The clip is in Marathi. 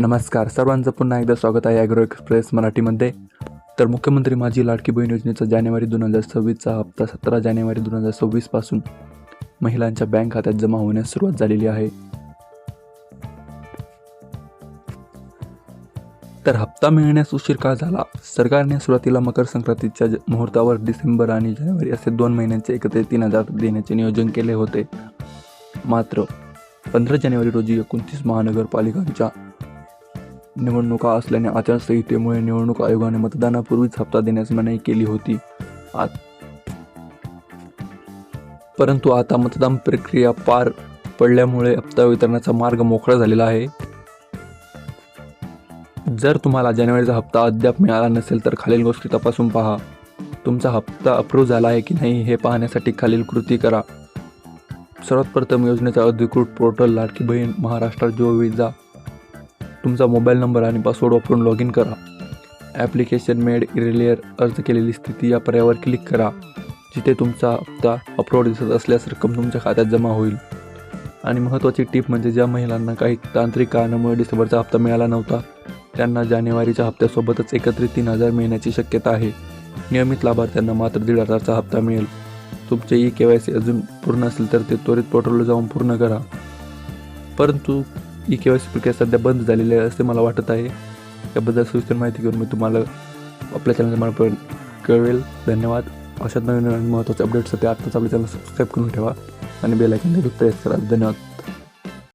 नमस्कार. सर्वांचं पुन्हा एकदा स्वागत आहे ॲग्रो एक्सप्रेस मराठीमध्ये. तर मुख्यमंत्री माझी लाडकी बहीण योजनेचा जानेवारी दोन हजार सव्वीसचा हप्ता सतरा जानेवारी दोन हजार सव्वीसपासून महिलांच्या बँक खात्यात जमा होण्यास सुरुवात झालेली आहे. तर हप्ता मिळण्यास उशीर का झाला? सरकारने सुरुवातीला मकर संक्रांतीच्या मुहूर्तावर डिसेंबर आणि जानेवारी असे दोन महिन्यांचे एकत्रित तीन हजार देण्याचे नियोजन केले होते. मात्र पंधरा जानेवारी रोजी एकोणतीस महानगरपालिकांच्या निवडणुका असल्याने आचारसंहितेमुळे निवडणूक आयोगाने मतदानापूर्वीच हप्ता देण्यास मनाई केली होती. आत परंतु आता मतदान प्रक्रिया पार पडल्यामुळे हप्ता वितरणाचा मार्ग मोकळा झालेला आहे. जर तुम्हाला जानेवारीचा हप्ता अद्याप मिळाला नसेल तर खालील गोष्टी तपासून पहा. तुमचा हप्ता अप्रूव्ह झाला आहे की नाही हे पाहण्यासाठी खालील कृती करा. सर्वात प्रथम योजनेचा अधिकृत पोर्टल लाडकी बहीण महाराष्ट्र जो विजा तुमचा मोबाईल नंबर आणि पासवर्ड वापरून लॉग इन करा ॲप्लिकेशन मेड इरेलियर अर्ज केलेली स्थिती या पर्यायावर क्लिक करा जिथे तुमचा हप्ता अपलोड दिसत असल्यास रक्कम तुमच्या खात्यात जमा होईल. आणि महत्त्वाची टीप म्हणजे ज्या महिलांना काही तांत्रिक कारणामुळे डिसेंबरचा हप्ता मिळाला नव्हता त्यांना जानेवारीच्या हप्त्यासोबतच एकत्रित तीन हजार मिळण्याची शक्यता आहे. नियमित लाभार्थ्यांना मात्र दीड हजारचा हप्ता मिळेल. तुमचे ई के वाय सी अजून पूर्ण असेल तर ते त्वरित पोर्टलवर जाऊन पूर्ण करा. परंतु ई के वाय सी प्रक्रिया सध्या बंद झालेली आहे असे मला वाटत आहे. याबद्दल सविस्तर माहिती घेऊन मी तुम्हाला आपल्या चॅनलच्या मार्फत कळवेल. धन्यवाद. अशा नवीन नवीन महत्त्वाचे अपडेट्ससाठी आत्ताच आपल्या चॅनल सबस्क्राईब करून ठेवा आणि बेलायकन देखील प्रेस करा. धन्यवाद.